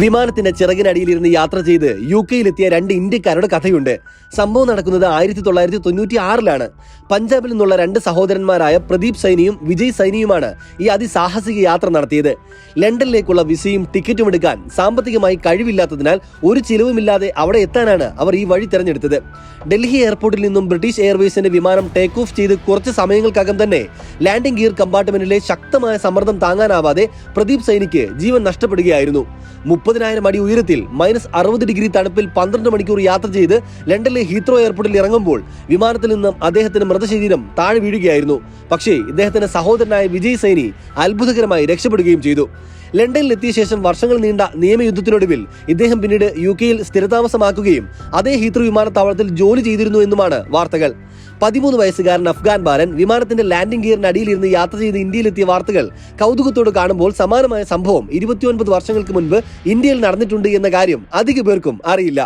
വിമാനത്തിന്റെ ചിറകിനടിയിലിരുന്ന് യാത്ര ചെയ്ത് യു കെയിലെത്തിയ രണ്ട് ഇന്ത്യക്കാരുടെ കഥയുണ്ട്. സംഭവം നടക്കുന്നത് ആയിരത്തി തൊള്ളായിരത്തി തൊണ്ണൂറ്റി ആറിലാണ് പഞ്ചാബിൽ നിന്നുള്ള രണ്ട് സഹോദരന്മാരായ പ്രദീപ് സൈനിയും വിജയ് സൈനിയുമാണ് ഈ അതിസാഹസിക യാത്ര നടത്തിയത്. ലണ്ടനിലേക്കുള്ള വിസയും ടിക്കറ്റും എടുക്കാൻ സാമ്പത്തികമായി കഴിവില്ലാത്തതിനാൽ ഒരു ചിലവുമില്ലാതെ അവിടെ എത്താനാണ് അവർ ഈ വഴി തെരഞ്ഞെടുത്തത്. ഡൽഹി എയർപോർട്ടിൽ നിന്നും ബ്രിട്ടീഷ് എയർവേസിന്റെ വിമാനം ടേക്ക് ഓഫ് ചെയ്ത് കുറച്ച് സമയങ്ങൾക്കകം തന്നെ ലാൻഡിംഗ് ഗിയർ കമ്പാർട്ട്മെന്റിലെ ശക്തമായ സമ്മർദ്ദം താങ്ങാനാവാതെ പ്രദീപ് സൈനിക്ക് ജീവൻ നഷ്ടപ്പെടുകയായിരുന്നു. മുപ്പതിനായിരം അടി ഉയരത്തിൽ മൈനസ് അറുപത് ഡിഗ്രി തണുപ്പിൽ പന്ത്രണ്ട് മണിക്കൂർ യാത്ര ചെയ്ത് ലണ്ടനിലെ ഹീത്രോ എയർപോർട്ടിൽ ഇറങ്ങുമ്പോൾ വിമാനത്തിൽ നിന്നും അദ്ദേഹത്തിന്റെ മൃതശരീരം താഴെ വീഴുകയായിരുന്നു. പക്ഷേ ഇദ്ദേഹത്തിന്റെ സഹോദരനായ വിജയ് സൈനി അത്ഭുതകരമായി രക്ഷപ്പെടുകയും ചെയ്തു. ലണ്ടനിൽ എത്തിയ ശേഷം വർഷങ്ങൾ നീണ്ട നിയമയുദ്ധത്തിനൊടുവിൽ ഇദ്ദേഹം പിന്നീട് യു കെയിൽ സ്ഥിരതാമസമാക്കുകയും അതേ ഹീത്രോ വിമാനത്താവളത്തിൽ ജോലി ചെയ്തിരുന്നു എന്നുമാണ് വാർത്തകൾ. പതിമൂന്ന് വയസ്സുകാരൻ അഫ്ഗാൻ ബാലൻ വിമാനത്തിന്റെ ലാൻഡിംഗ് ഗിയറിന് അടിയിലിരുന്ന് യാത്ര ചെയ്ത് ഇന്ത്യയിലെത്തിയ വാർത്തകൾ കൗതുകത്തോട് കാണുമ്പോൾ സമാനമായ സംഭവം ഇരുപത്തിയൊൻപത് വർഷങ്ങൾക്ക് മുൻപ് ഇന്ത്യയിൽ നടന്നിട്ടുണ്ട് എന്ന കാര്യം അധിക പേർക്കും അറിയില്ല.